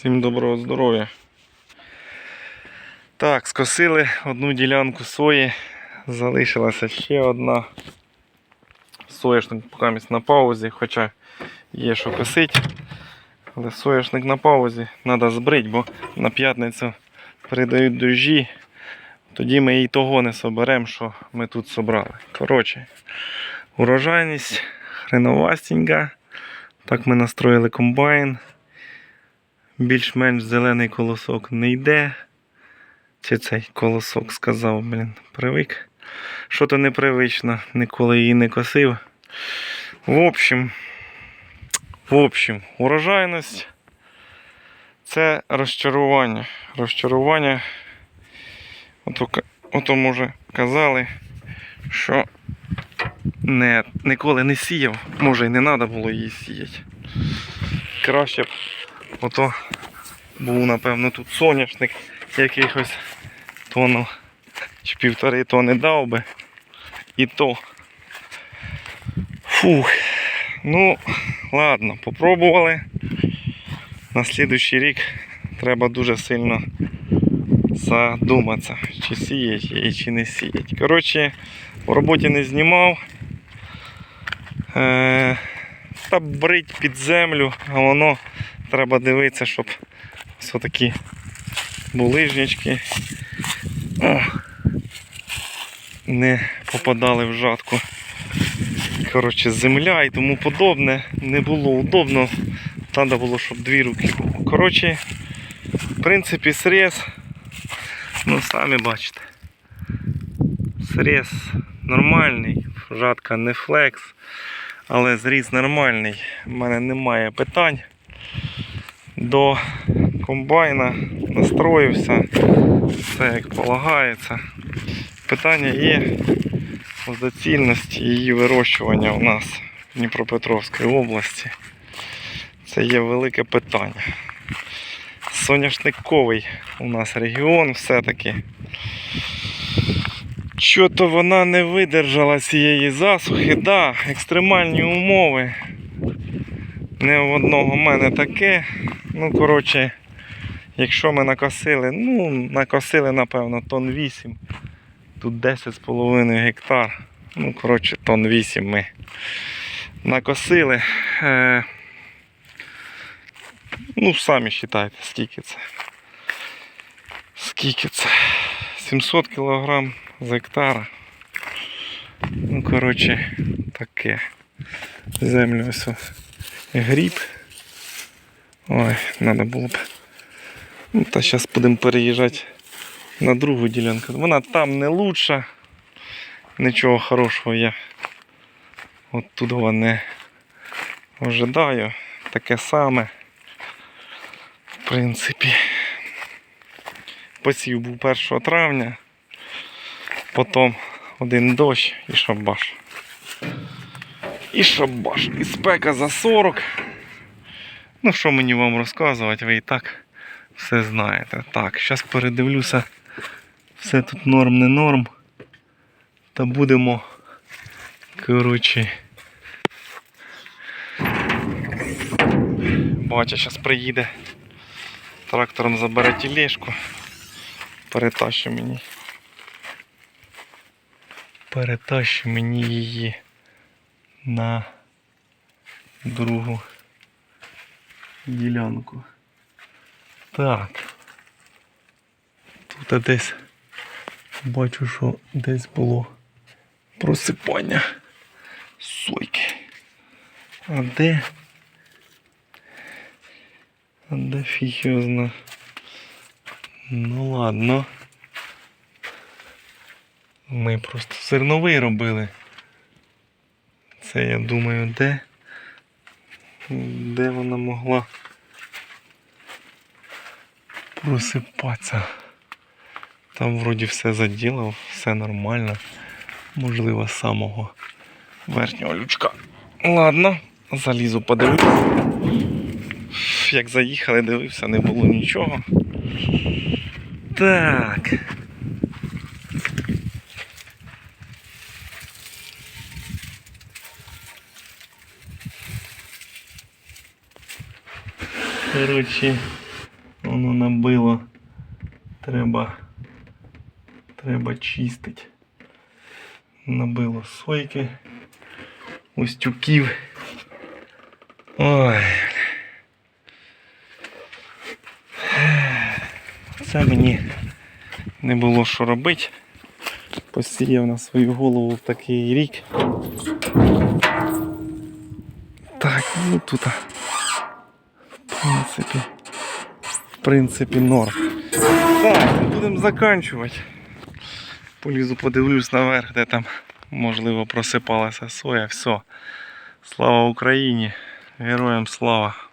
Всім доброго здоров'я. Так, скосили одну ділянку сої. Залишилася ще одна. Соняшник поки на паузі, хоча є що косить. Але соняшник на паузі треба збрити, бо на п'ятницю передають дощі. Тоді ми і того не соберемо, що ми тут собрали. Коротше, урожайність хреновастенька. Так ми настроїли комбайн. Більш-менш зелений колосок не йде. Чи цей колосок сказав, блін, привик. Що то непривично, ніколи її не косив. В общем, в общем, урожайність це розчарування. Розчарування. Ото, ото може казали, що не, ніколи не сіяв, може і не треба було її сіяти. Краще б ото був, напевно, тут соняшник якихось тонну чи півтори тони дав би. І то. Фух. Ну, ладно, попробували. На слідуючий рік треба дуже сильно задуматися, чи сіять її, чи не сіять. Коротше, в роботі не знімав. Е, та брить під землю, а воно треба дивитися, щоб все такі булижнички не попадали в жатку. Коротше, земля і тому подобне. Не було удобно. Треба було, щоб дві руки було. Коротше, в принципі, срез, ну самі бачите. Срез нормальний, жатка не флекс, але зріз нормальний. У мене немає питань. До комбайна настроївся, все як полагається. Питання є доцільності її вирощування у нас в Дніпропетровській області. Це є велике питання. Соняшниковий у нас регіон все-таки. Що-то вона не видержала цієї засухи. Да, екстремальні умови. Не в одного в мене таке. Ну, коротше, якщо ми накосили, ну, накосили, напевно, тонн 8. Тут 10,5 гектар. Ну, коротше, тонн 8 ми накосили. Е, ну, самі вважайте, скільки це. Скільки це? 700 кг з гектара. Ну, коротше, таке. Землю ось гріб. Ой, треба було б. Ну, та зараз будемо переїжджати на другу ділянку. Вона там не лучша. Нічого хорошого я оттуда не ожидаю. Таке саме. В принципі. Посів був 1 травня, потім один дощ і шабаш. І шабаш. І спека за 40. Ну, що мені вам розказувати, ви і так все знаєте. Так, зараз передивлюся. Все тут норм, не норм. Та будемо. Коротше. Батя зараз приїде. Трактором забере тілешку. Перетащу мені. Перетащу мені її на другу ділянку. Так. Тут десь бачу, що десь було просипання сойки. А де? А де фіг? Ну ладно. Ми просто зерновий робили. Це я думаю, де? Де вона могла просипатися? Там вроді все заділав, все нормально. Можливо, самого верхнього лючка. Ладно, залізу подивлюсь. Як заїхали, дивився, не було нічого. Так. Коротше, Воно набило. Треба. Треба чистить. Набило сойки. Ось тюків. Ой. Це мені не було що робити. Посіяв на свою голову в такий рік. Так, ну тут. В принципі. В принципі, норм. Так, будемо заканчувати. Полізу подивлюсь наверх, де там можливо просипалася соя. Все. Слава Україні! Героям слава!